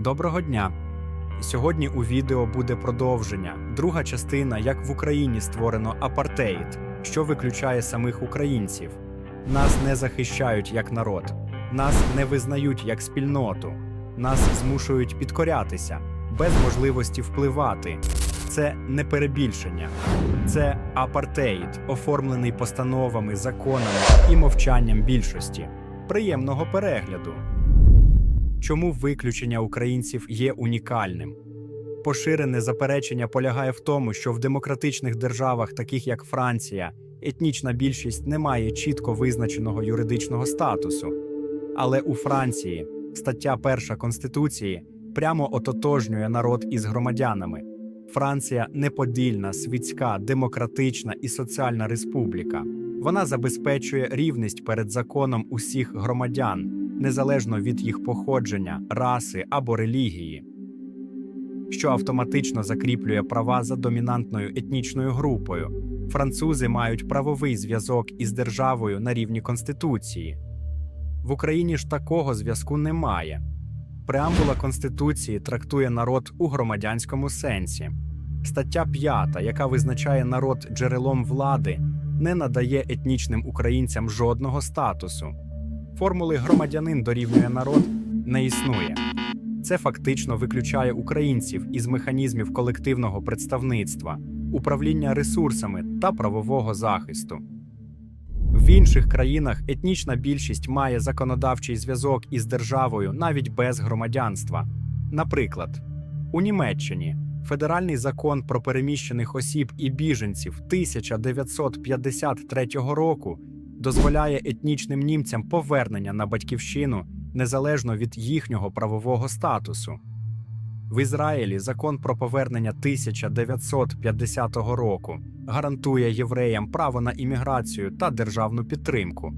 Доброго дня! Сьогодні у відео буде продовження. Друга частина, як в Україні створено апартеїд, що виключає самих українців. Нас не захищають як народ, нас не визнають як спільноту, нас змушують підкорятися без можливості впливати. Це не перебільшення, це апартеїд, оформлений постановами, законами і мовчанням більшості. Приємного перегляду. Чому виключення українців є унікальним? Поширене заперечення полягає в тому, що в демократичних державах, таких як Франція, етнічна більшість не має чітко визначеного юридичного статусу. Але у Франції стаття 1 Конституції прямо ототожнює народ із громадянами. Франція неподільна, світська, демократична і соціальна республіка. Вона забезпечує рівність перед законом усіх громадян незалежно від їх походження, раси або релігії, що автоматично закріплює права за домінантною етнічною групою. Французи мають правовий зв'язок із державою на рівні Конституції. В Україні ж такого зв'язку немає. Преамбула Конституції трактує народ у громадянському сенсі. Стаття 5, яка визначає народ джерелом влади, не надає етнічним українцям жодного статусу. Формули громадянин дорівнює народ не існує. Це фактично виключає українців із механізмів колективного представництва, управління ресурсами та правового захисту. В інших країнах етнічна більшість має законодавчий зв'язок із державою навіть без громадянства. Наприклад, у Німеччині федеральний закон про переміщених осіб і біженців 1953 року дозволяє етнічним німцям повернення на батьківщину незалежно від їхнього правового статусу. В Ізраїлі закон про повернення 1950 року гарантує євреям право на імміграцію та державну підтримку.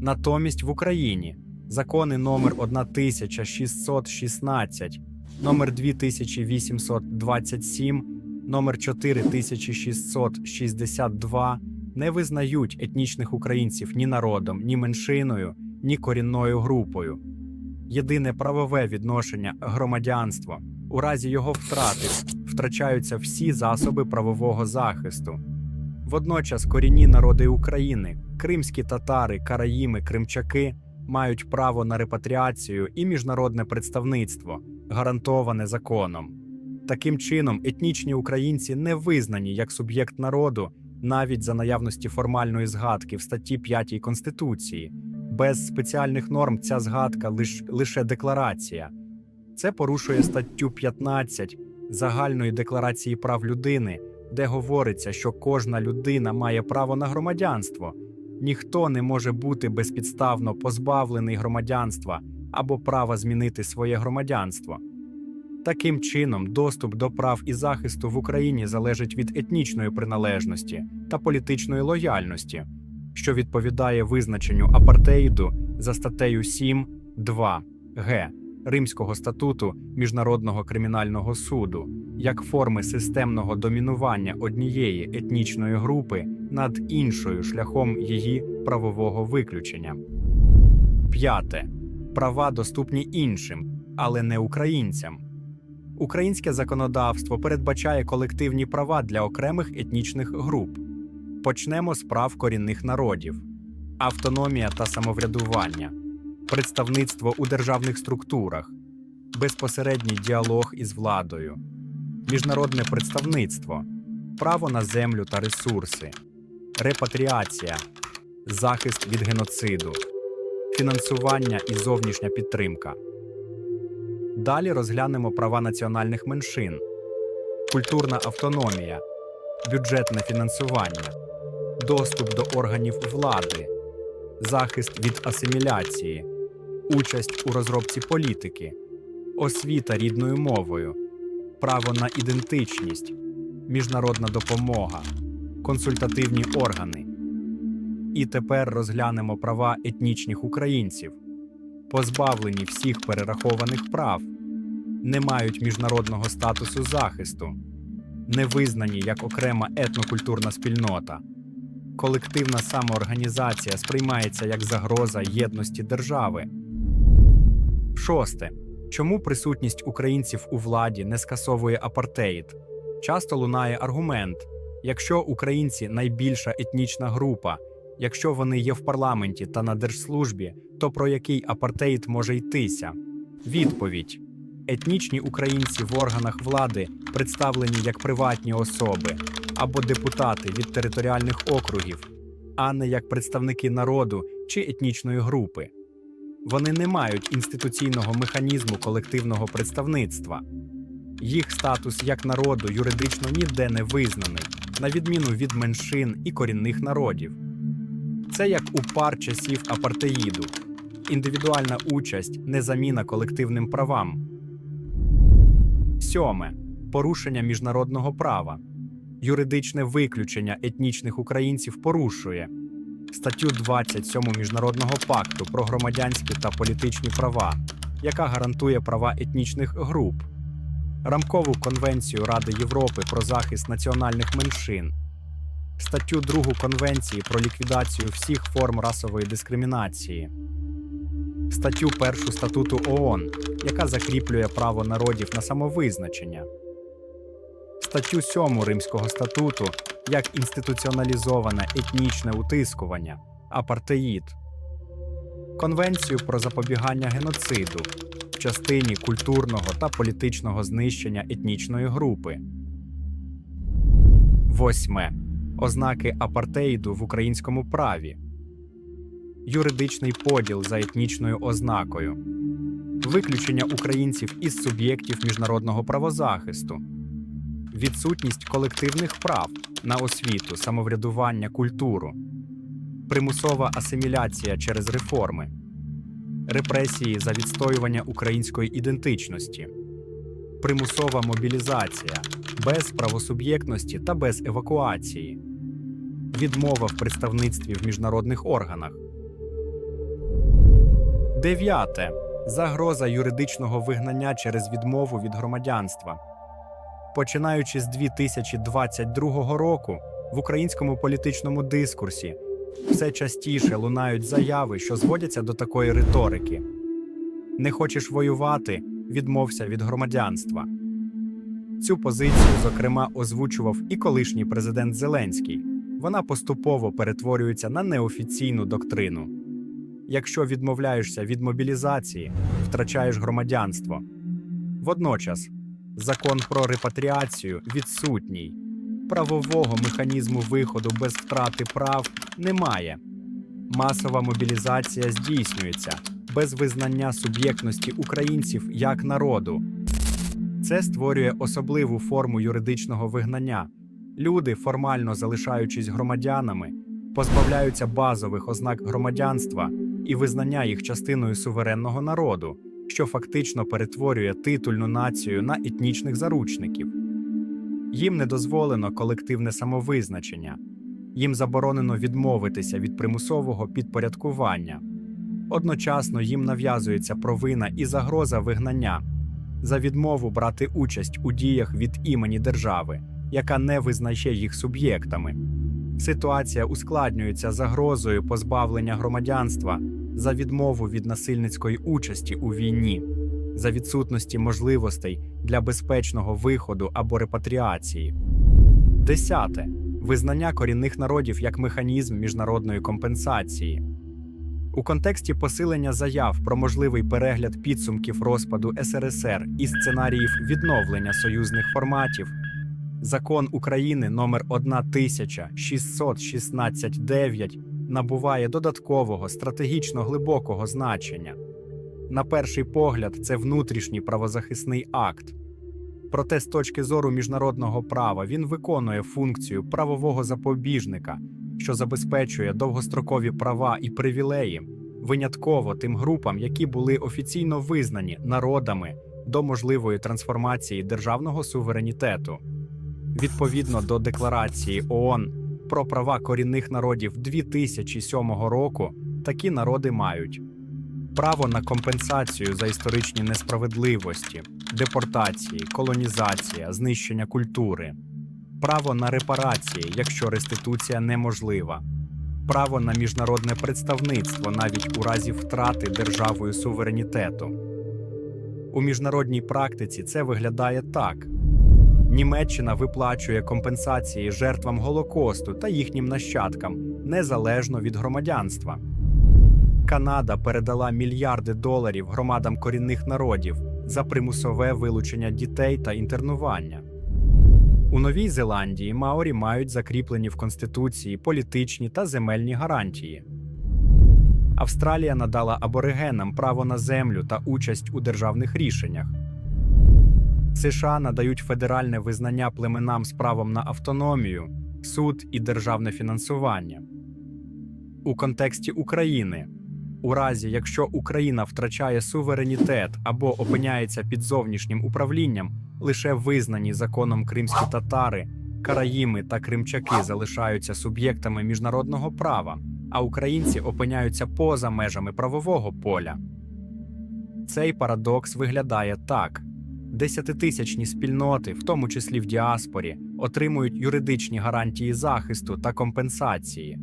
Натомість в Україні закони номер 1616, номер 2827, номер 4662 не визнають етнічних українців ні народом, ні меншиною, ні корінною групою. Єдине правове відношення громадянство. У разі його втрати втрачаються всі засоби правового захисту. Водночас корінні народи України, кримські татари, караїми, кримчаки мають право на репатріацію і міжнародне представництво, гарантоване законом. Таким чином, етнічні українці не визнані як суб'єкт народу навіть за наявності формальної згадки в статті 5 Конституції. Без спеціальних норм ця згадка лиш, лише декларація. Це порушує статтю 15 Загальної декларації прав людини, де говориться, що кожна людина має право на громадянство. Ніхто не може бути безпідставно позбавлений громадянства або права змінити своє громадянство. Таким чином, доступ до прав і захисту в Україні залежить від етнічної приналежності та політичної лояльності, що відповідає визначенню апартеїду за статтею 7.2 г Римського статуту Міжнародного кримінального суду як форми системного домінування однієї етнічної групи над іншою шляхом її правового виключення. П'яте права доступні іншим, але не українцям. Українське законодавство передбачає колективні права для окремих етнічних груп. Почнемо з прав корінних народів, автономія та самоврядування, представництво у державних структурах, безпосередній діалог із владою, міжнародне представництво, право на землю та ресурси, репатріація, захист від геноциду, фінансування і зовнішня підтримка. Далі розглянемо права національних меншин, культурна автономія, бюджетне фінансування, доступ до органів влади, захист від асиміляції, участь у розробці політики, освіта рідною мовою, право на ідентичність, міжнародна допомога, консультативні органи. І тепер розглянемо права етнічних українців позбавлені всіх перерахованих прав, не мають міжнародного статусу захисту, не визнані як окрема етнокультурна спільнота. Колективна самоорганізація сприймається як загроза єдності держави. Шосте. Чому присутність українців у владі не скасовує апартеїд? Часто лунає аргумент: якщо українці найбільша етнічна група, якщо вони є в парламенті та на держслужбі, то про який апартеїд може йтися? Відповідь: етнічні українці в органах влади представлені як приватні особи або депутати від територіальних округів, а не як представники народу чи етнічної групи. Вони не мають інституційного механізму колективного представництва. Їх статус як народу юридично ніде не визнаний, на відміну від меншин і корінних народів. Це як у пар часів апартеїду. Індивідуальна участь не заміна колективним правам. Сьоме. Порушення міжнародного права. Юридичне виключення етнічних українців порушує. Статтю 27 Міжнародного пакту про громадянські та політичні права, яка гарантує права етнічних груп, Рамкову конвенцію Ради Європи про захист національних меншин, статтю 2 Конвенції про ліквідацію всіх форм расової дискримінації, статтю 1 статуту ООН, яка закріплює право народів на самовизначення, статтю 7 Римського статуту як інституціоналізоване етнічне утискування, апартеїд, Конвенцію про запобігання геноциду в частині культурного та політичного знищення етнічної групи. Восьме. Ознаки апартеїду в українському праві. Юридичний поділ за етнічною ознакою. Виключення українців із суб'єктів міжнародного правозахисту. Відсутність колективних прав на освіту, самоврядування, культуру. Примусова асиміляція через реформи. Репресії за відстоювання української ідентичності, примусова мобілізація без правосуб'єктності та без евакуації, відмова в представництві в міжнародних органах. Дев'яте. Загроза юридичного вигнання через відмову від громадянства. Починаючи з 2022 року, в українському політичному дискурсі все частіше лунають заяви, що зводяться до такої риторики: не хочеш воювати, відмовся від громадянства. Цю позицію, зокрема, озвучував і колишній президент Зеленський. Вона поступово перетворюється на неофіційну доктрину. Якщо відмовляєшся від мобілізації, втрачаєш громадянство. Водночас, закон про репатріацію відсутній, правового механізму виходу без втрати прав немає. Масова мобілізація здійснюється без визнання суб'єктності українців як народу. Це створює особливу форму юридичного вигнання. Люди, формально залишаючись громадянами, позбавляються базових ознак громадянства і визнання їх частиною суверенного народу, що фактично перетворює титульну націю на етнічних заручників. Їм не дозволено колективне самовизначення, їм заборонено відмовитися від примусового підпорядкування. Одночасно їм нав'язується провина і загроза вигнання за відмову брати участь у діях від імені держави, яка не визнає їх суб'єктами. Ситуація ускладнюється загрозою позбавлення громадянства за відмову від насильницької участі у війні, за відсутності можливостей для безпечного виходу або репатріації. Десяте визнання корінних народів як механізм міжнародної компенсації. У контексті посилення заяв про можливий перегляд підсумків розпаду СРСР і сценаріїв відновлення союзних форматів, закон України номер 16169 набуває додаткового стратегічно глибокого значення. На перший погляд, це внутрішній правозахисний акт. Проте, з точки зору міжнародного права, він виконує функцію правового запобіжника, що забезпечує довгострокові права і привілеї винятково тим групам, які були офіційно визнані народами до можливої трансформації державного суверенітету. Відповідно до декларації ООН про права корінних народів 2007 року, такі народи мають право на компенсацію за історичні несправедливості, депортації, колонізація, знищення культури, право на репарації, якщо реституція неможлива, право на міжнародне представництво навіть у разі втрати державою суверенітету. У міжнародній практиці це виглядає так: Німеччина виплачує компенсації жертвам Голокосту та їхнім нащадкам незалежно від громадянства. Канада передала мільярди доларів громадам корінних народів за примусове вилучення дітей та інтернування. У Новій Зеландії Маорі мають закріплені в Конституції політичні та земельні гарантії. Австралія надала аборигенам право на землю та участь у державних рішеннях. США надають федеральне визнання племенам з правом на автономію, суд і державне фінансування. У контексті України, у разі якщо Україна втрачає суверенітет або опиняється під зовнішнім управлінням, лише визнані законом кримські татари, караїми та кримчаки залишаються суб'єктами міжнародного права, а українці опиняються поза межами правового поля. Цей парадокс виглядає так: десятитисячні спільноти, в тому числі в діаспорі, отримують юридичні гарантії захисту та компенсації.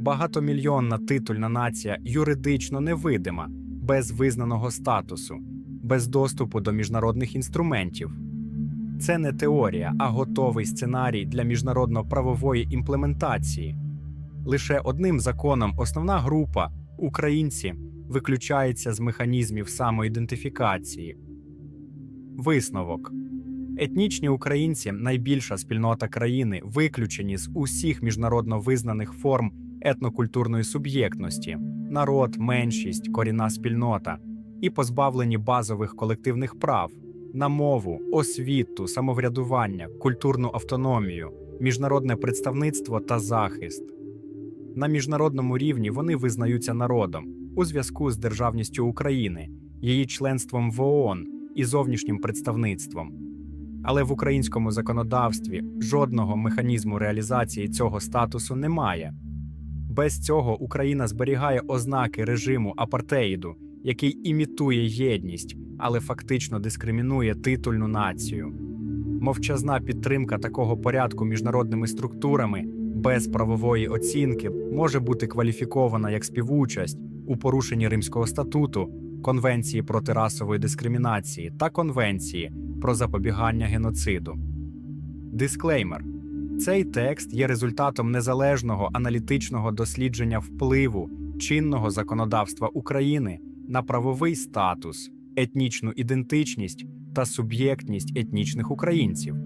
Багатомільйонна титульна нація юридично невидима, без визнаного статусу, без доступу до міжнародних інструментів. Це не теорія, а готовий сценарій для міжнародно-правової імплементації. Лише одним законом основна група українці виключається з механізмів самоідентифікації. Висновок. Етнічні українці найбільша спільнота країни, виключені з усіх міжнародно визнаних форм етнокультурної суб'єктності, народ, меншість, корінна спільнота. І позбавлені базових колективних прав на мову, освіту, самоврядування, культурну автономію, міжнародне представництво та захист. На міжнародному рівні вони визнаються народом у зв'язку з державністю України, її членством в ООН і зовнішнім представництвом. Але в українському законодавстві жодного механізму реалізації цього статусу немає. Без цього Україна зберігає ознаки режиму апартеїду, який імітує єдність, але фактично дискримінує титульну націю. Мовчазна підтримка такого порядку міжнародними структурами без правової оцінки може бути кваліфікована як співучасть у порушенні Римського статуту, Конвенції проти расової дискримінації та Конвенції про запобігання геноциду. Дисклеймер. Цей текст є результатом незалежного аналітичного дослідження впливу чинного законодавства України на правовий статус, етнічну ідентичність та суб'єктність етнічних українців.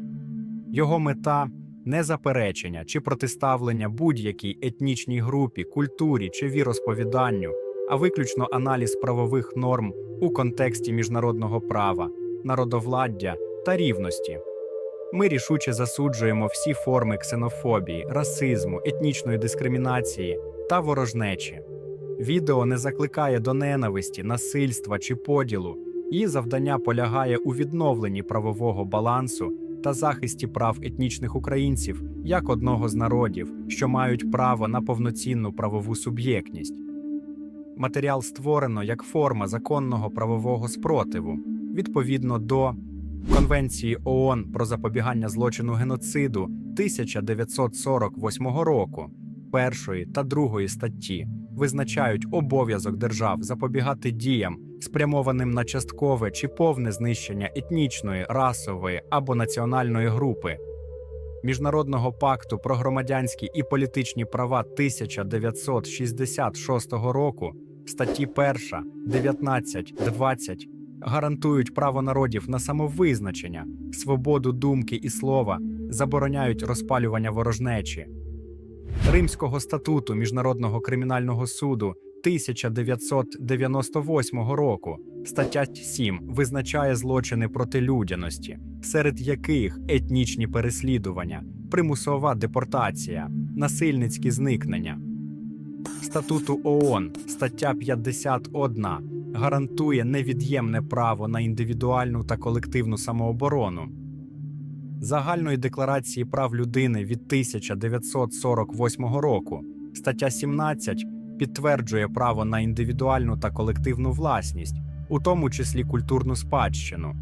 Його мета не заперечення чи протиставлення будь-якій етнічній групі, культурі чи віросповіданню, а виключно аналіз правових норм у контексті міжнародного права, народовладдя та рівності. Ми рішуче засуджуємо всі форми ксенофобії, расизму, етнічної дискримінації та ворожнечі. Відео не закликає до ненависті, насильства чи поділу, її завдання полягає у відновленні правового балансу та захисті прав етнічних українців як одного з народів, що мають право на повноцінну правову суб'єктність. Матеріал створено як форма законного правового спротиву відповідно до Конвенції ООН про запобігання злочину геноциду 1948 року, першої та другої статті визначають обов'язок держав запобігати діям, спрямованим на часткове чи повне знищення етнічної, расової або національної групи. Міжнародного пакту про громадянські і політичні права 1966 року, статті 1, 19, 20 гарантують право народів на самовизначення, свободу думки і слова, забороняють розпалювання ворожнечі. Римського статуту Міжнародного кримінального суду 1998 року стаття 7 визначає злочини проти людяності, серед яких етнічні переслідування, примусова депортація, насильницькі зникнення. Статуту ООН стаття 51 гарантує невід'ємне право на індивідуальну та колективну самооборону. Загальної декларації прав людини від 1948 року стаття 17 підтверджує право на індивідуальну та колективну власність, у тому числі культурну спадщину.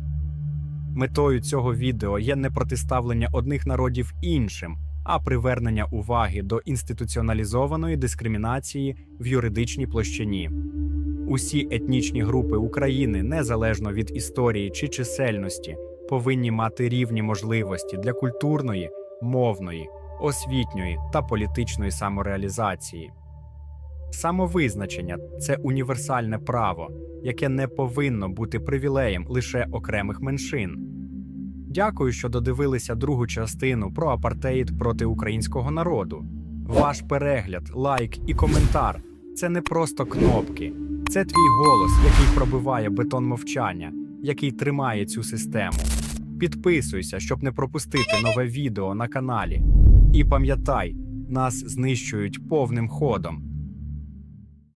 Метою цього відео є не протиставлення одних народів іншим, а привернення уваги до інституціоналізованої дискримінації в юридичній площині. Усі етнічні групи України, незалежно від історії чи чисельності, повинні мати рівні можливості для культурної, мовної, освітньої та політичної самореалізації. Самовизначення це універсальне право, яке не повинно бути привілеєм лише окремих меншин. Дякую, що додивилися другу частину про апартеїд проти українського народу. Ваш перегляд, лайк і коментар це не просто кнопки, це твій голос, який пробиває бетон мовчання, який тримає цю систему. Підписуйся, щоб не пропустити нове відео на каналі. І пам'ятай, нас знищують повним ходом.